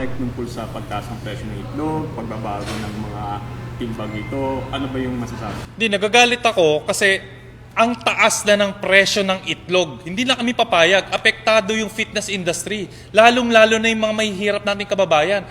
Tungkol sa pagtaas ng presyo ng itlog, pagbabago ng mga timbang ito, ano ba yung masasabi? Hindi, nagagalit ako kasi ang taas na ng presyo ng itlog. Hindi na kami papayag. Apektado yung fitness industry. Lalong-lalo na yung mga mahihirap nating kababayan.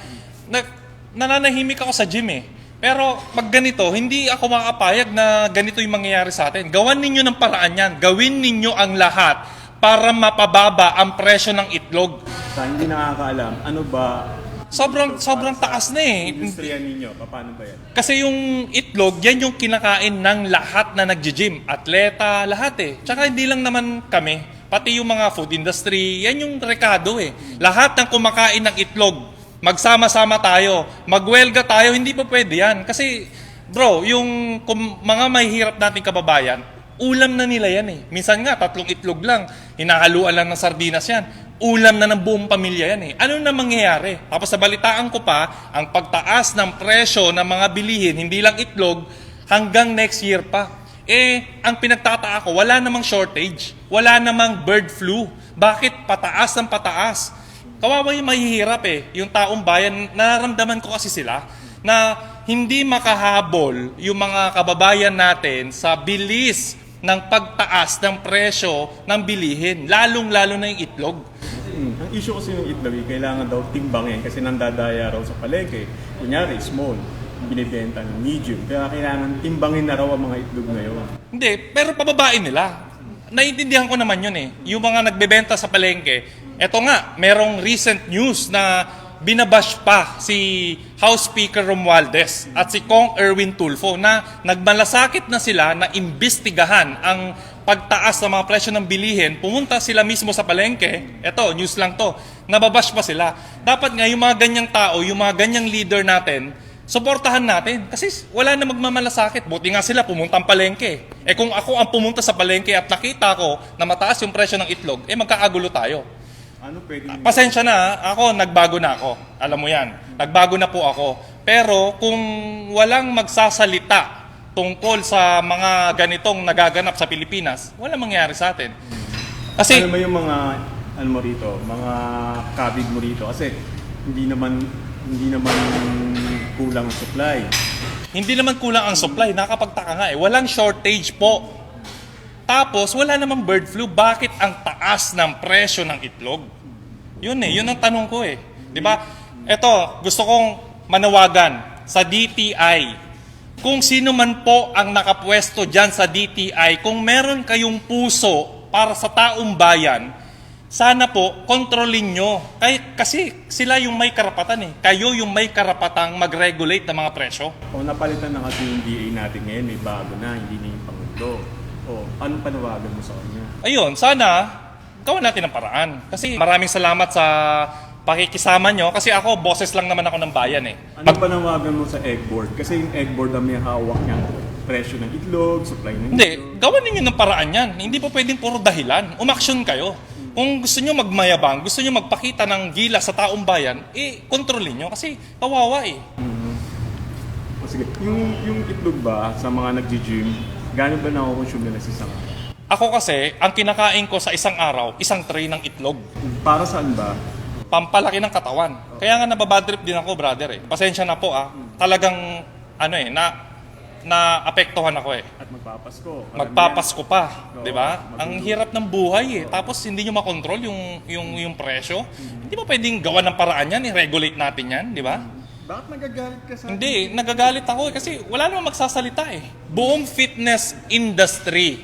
Na, nananahimik ako sa gym eh. Pero pag ganito, hindi ako makapayag na ganito yung mangyayari sa atin. Gawan ninyo ng paraan yan. Gawin ninyo ang lahat para mapababa ang presyo ng itlog. Sa hindi nakakaalam, ano ba Sobrang sobrang taas na eh. industriya ninyo? Paano ba yan? Kasi yung itlog, yan yung kinakain ng lahat na nagji-gym. Atleta, lahat eh. Tsaka hindi lang naman kami. Pati yung mga food industry, yan yung rekado eh. Lahat ng kumakain ng itlog, magsama-sama tayo, magwelga tayo, hindi pa pwede yan. Kasi, bro, yung kum- mga mahihirap nating kababayan, ulam na nila yan eh. Minsan nga, tatlong itlog lang, hinahaluan lang ng sardinas yan. Ulam na ng buong pamilya yan eh. Ano na mangyayari? Tapos nabalitaan ko pa, ang pagtaas ng presyo ng mga bilihin, hindi lang itlog, hanggang next year pa. Eh, ang pinagtataka ko, wala namang shortage. Wala namang bird flu. Bakit pataas ng pataas? Kawawa yung mahihirap eh. Yung taong bayan, nararamdaman ko kasi sila na hindi makahabol yung mga kababayan natin sa bilis ng pagtaas ng presyo ng bilihin. Lalong-lalo na yung itlog. Ang issue kasi ng itlog, kailangan daw timbangin kasi nandadaya raw sa palengke. Kunyari, small, binibenta ng medium. Kaya kailangan timbangin na raw ang mga itlog ngayon. Hindi, pero pababain nila. Naiintindihan ko naman yun eh. Yung mga nagbebenta sa palengke, eto nga, merong recent news na binabash pa si House Speaker Romualdez at si Kong Erwin Tulfo na nagmalasakit na sila na imbestigahan ang pagtaas ng mga presyo ng bilihin, pumunta sila mismo sa palengke, eto, news lang to, nababash pa sila. Dapat nga yung mga ganyang tao, yung mga ganyang leader natin, suportahan natin. Kasi wala na magmamalasakit. Buti nga sila pumuntang palengke. Eh kung ako ang pumunta sa palengke at nakita ko na mataas yung presyo ng itlog, eh magkakagulo tayo. Ano pwede Pasensya na, ako nagbago na ako. Alam mo yan. Nagbago na po ako. Pero kung walang magsasalita tungkol sa mga ganitong nagaganap sa Pilipinas, wala mangyari sa atin. Kasi ano ba yung mga ano mo rito, mga kabig mo rito kasi hindi naman hindi naman kulang ang supply. Hindi naman kulang ang supply, nakapagtaka nga eh. Walang shortage po. Tapos, wala namang bird flu. Bakit ang taas ng presyo ng itlog? Yun eh, yun ang tanong ko eh. Di ba? Ito, gusto kong manawagan sa DTI. Kung sino man po ang nakapwesto dyan sa DTI, kung meron kayong puso para sa taong bayan, sana po, kontrolin nyo. Kay, kasi sila yung may karapatan eh. Kayo yung may karapatang mag-regulate ng mga presyo. O napalitan na kasi yung DA natin ngayon, may bago na, hindi na yung Pangulo. O anong panawagan mo sa kanya? Ayun, sana gawan natin ng paraan. Kasi maraming salamat sa pakikisama nyo. Kasi ako, boses lang naman ako ng bayan eh. Anong panawagan mo sa egg board? Kasi yung egg board ang may hawak niyang presyo ng itlog, supply ng Hindi, itlog. gawan ninyo ng paraan yan. Hindi po pwedeng puro dahilan. Umaksyon kayo. Kung gusto nyo magmayabang, gusto nyo magpakita ng gila sa taong bayan, eh, kontrolin nyo. Kasi kawawa eh. O sige, yung, yung itlog ba sa mga nag-gym, gano'n ba nakukonsume nila sa isang araw? Ako kasi, ang kinakain ko sa isang araw, isang tray ng itlog. Para saan ba? Pampalaki ng katawan. Kaya nga nababadrip din ako, brother eh. Pasensya na po ah. Talagang, ano eh, na, na apektuhan ako eh. At magpapasko. Magpapasko pa, Oo, 'di ba? Ang hirap ng buhay eh. Tapos hindi niyo makontrol yung yung yung presyo. Hindi ba pwedeng gawan ng paraan 'yan, i-regulate natin 'yan, 'di ba? Bakit nagagalit ka sa Hindi, nagagalit ako eh kasi wala namang magsasalita eh. Buong fitness industry,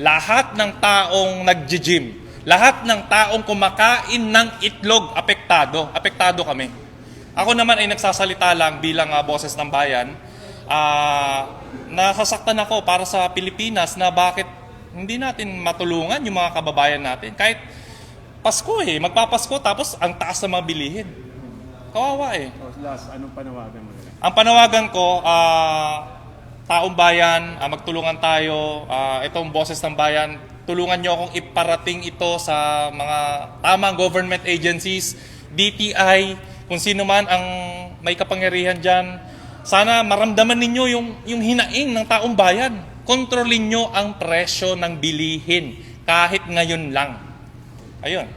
lahat ng taong nagji-gym, lahat ng taong kumakain ng itlog, apektado. Apektado kami. Ako naman ay nagsasalita lang bilang ah, boses ng bayan. Ah, nasasaktan ako para sa Pilipinas na bakit hindi natin matulungan yung mga kababayan natin. Kahit Pasko eh, magpapasko tapos ang taas ng mga bilihin. Kawawa eh. Oh, last, anong panawagan mo? Ang panawagan ko, ah, taong bayan, ah, magtulungan tayo, ah, itong boses ng bayan, tulungan nyo akong iparating ito sa mga tamang government agencies, DTI, kung sino man ang may kapangyarihan dyan. Sana maramdaman ninyo yung, yung hinaing ng taong bayan. Kontrolin nyo ang presyo ng bilihin kahit ngayon lang. Ayun.